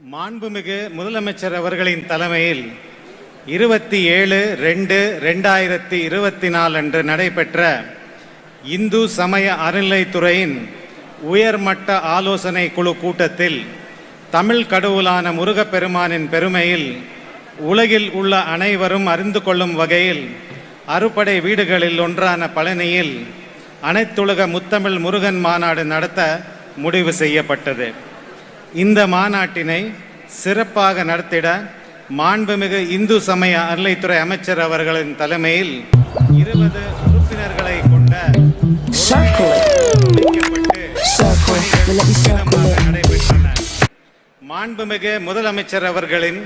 மாண்புமிகு முதலமைச்சர் அவர்களின் தலைமையில் இருபத்தி ஏழு ரெண்டு ரெண்டாயிரத்தி இருபத்தி நாலு அன்று நடைபெற்ற இந்து சமய அறநிலைத்துறையின் உயர்மட்ட ஆலோசனை குழு கூட்டத்தில் தமிழ் கடவுளான முருகப்பெருமானின் பெருமையில் உலகில் உள்ள அனைவரும் அறிந்து கொள்ளும் வகையில் அறுபடை வீடுகளில் ஒன்றான பழனியில் அனைத்துலக முத்தமிழ் முருகன் மாநாடு நடத்த முடிவு செய்யப்பட்டது. இந்த மாநாட்டினை சிறப்பாக நடத்திட மாண்புமிகு இந்து சமய அறநிலைத்துறை அமைச்சர் அவர்களின் தலைமையில் இருபது உறுப்பினர்களை கொண்ட மாண்புமிகு முதலமைச்சர் அவர்களின்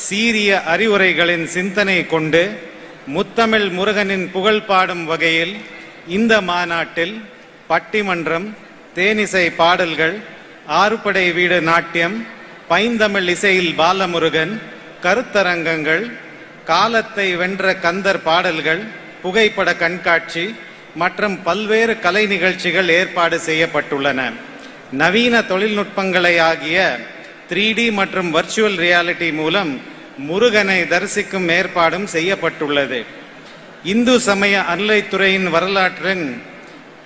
சீரிய அறிவுரைகளின் சிந்தனை கொண்டு முத்தமிழ் முருகனின் புகழ் பாடும் வகையில் இந்த மாநாட்டில் பட்டிமன்றம் தேனிசை பாடல்கள் ஆறுபடை வீடு நாட்டியம் பைந்தமிழ் இசையில் பாலமுருகன் கருத்தரங்கங்கள் காலத்தை வென்ற கந்தர் பாடல்கள் புகைப்பட கண்காட்சி மற்றும் பல்வேறு கலை நிகழ்ச்சிகள் ஏற்பாடு செய்யப்பட்டுள்ளன. நவீன தொழில்நுட்பங்களை ஆகிய த்ரீ டி மற்றும் வர்ச்சுவல் ரியாலிட்டி மூலம் முருகனை தரிசிக்கும் ஏற்பாடும் செய்யப்பட்டுள்ளது. இந்து சமய அறநிலைத்துறையின் வரலாற்றின்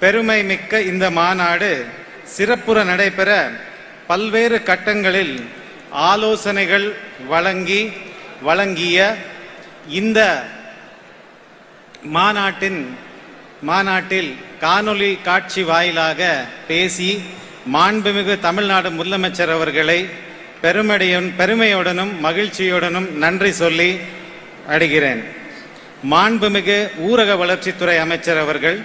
பெருமை மிக்க இந்த மாநாடு சிறப்புற நடைபெற பல்வேறு கட்டங்களில் ஆலோசனைகள் வழங்கி வழங்கிய இந்த மாநாட்டின் மாநாட்டில் காணொளி காட்சி வாயிலாக பேசி மாண்புமிகு தமிழ்நாடு முதலமைச்சர் அவர்களை பெருமடையும் பெருமையுடனும் மகிழ்ச்சியுடனும் நன்றி சொல்லி அடைகிறேன். மாண்புமிகு ஊரக வளர்ச்சித்துறை அமைச்சர் அவர்கள்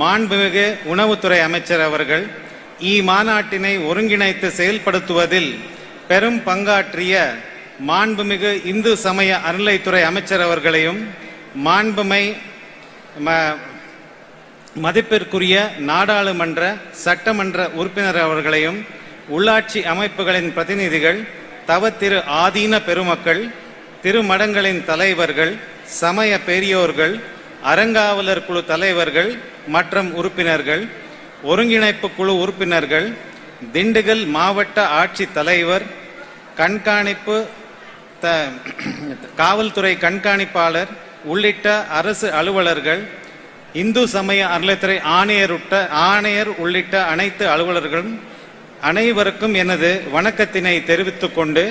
மாண்புமிகு உணவுத்துறை அமைச்சர் அவர்கள் இம்மாநாட்டினை ஒருங்கிணைத்து செயல்படுத்துவதில் பெரும் பங்காற்றிய மாண்புமிகு இந்து சமய அறநிலைத்துறை அமைச்சர் அவர்களையும் மாண்புமை ம- மதிப்பிற்குரிய நாடாளுமன்ற சட்டமன்ற உறுப்பினர் அவர்களையும் உள்ளாட்சி அமைப்புகளின் பிரதிநிதிகள் தவ திரு ஆதீன பெருமக்கள் திருமடங்களின் தலைவர்கள் சமய பெரியோர்கள் அறங்காவலர் குழு தலைவர்கள் மற்றும் உறுப்பினர்கள் ஒருங்கிணைப்பு குழு உறுப்பினர்கள் திண்டுக்கல் மாவட்ட ஆட்சி தலைவர் கண்காணிப்பு த காவல்துறை கண்காணிப்பாளர் உள்ளிட்ட அரசு அலுவலர்கள் இந்து சமய அறநிலைத்துறை ஆணையருட்ட ஆணையர் உள்ளிட்ட அனைத்து அலுவலர்களும் அனைவருக்கும் எனது வணக்கத்தினை தெரிவித்துக் கொண்டு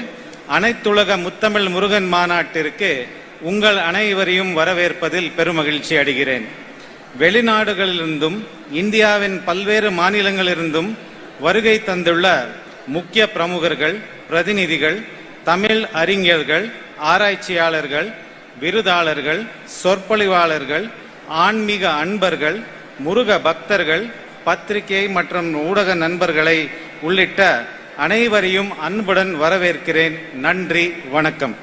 அனைத்துலக முத்தமிழ் முருகன் மாநாட்டிற்கு உங்கள் அனைவரையும் வரவேற்பதில் பெருமகிழ்ச்சி அடைகிறேன். வெளிநாடுகளிலிருந்தும் இந்தியாவின் பல்வேறு மாநிலங்களிலிருந்தும் வருகை தந்துள்ள முக்கிய பிரமுகர்கள் பிரதிநிதிகள் தமிழ் அறிஞர்கள் ஆராய்ச்சியாளர்கள் விருதாளர்கள் சொற்பொழிவாளர்கள் ஆன்மீக அன்பர்கள் முருக பக்தர்கள் பத்திரிகை மற்றும் ஊடக நண்பர்களை உள்ளிட்ட அனைவரையும் அன்புடன் வரவேற்கிறேன். நன்றி வணக்கம்.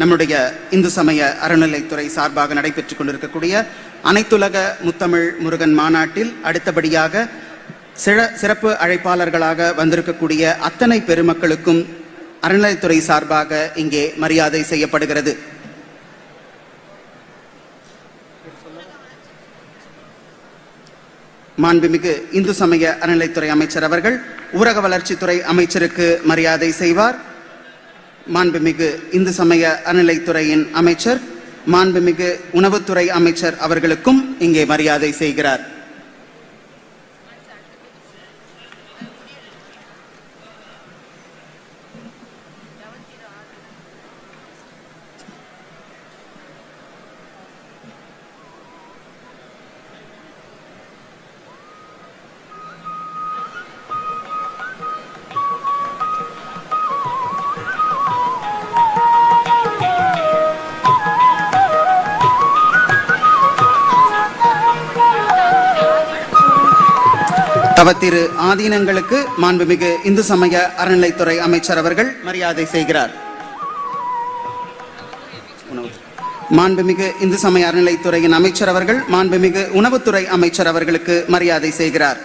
நம்முடைய இந்து சமய அறநிலைத்துறை சார்பாக நடைபெற்றுக் கொண்டிருக்கக்கூடிய அனைத்துலக முத்தமிழ் முருகன் மாநாட்டில் அடுத்தபடியாக சிற சிறப்பு அழைப்பாளர்களாக வந்திருக்கக்கூடிய அத்தனை பெருமக்களுக்கும் அறநிலைத்துறை சார்பாக இங்கே மரியாதை செய்யப்படுகிறது. மாண்புமிகு இந்து சமய அறநிலைத்துறை அமைச்சர் அவர்கள் ஊரக வளர்ச்சித்துறை அமைச்சருக்கு மரியாதை செய்வார். மாண்புமிகு இந்து சமய அறநிலைத்துறையின் அமைச்சர் மாண்புமிகு உணவுத்துறை அமைச்சர் அவர்களுக்கும் இங்கே மரியாதை செய்கிறார். தவத்திரு ஆதீனங்களுக்கு மாண்புமிகு இந்து சமய அறநிலைத்துறை அமைச்சர் அவர்கள் மரியாதை செய்கிறார். மாண்புமிகு இந்து சமய அறநிலைத்துறையின் அமைச்சர் அவர்கள் மாண்புமிகு உணவுத்துறை அமைச்சர் அவர்களுக்கு மரியாதை செய்கிறார்.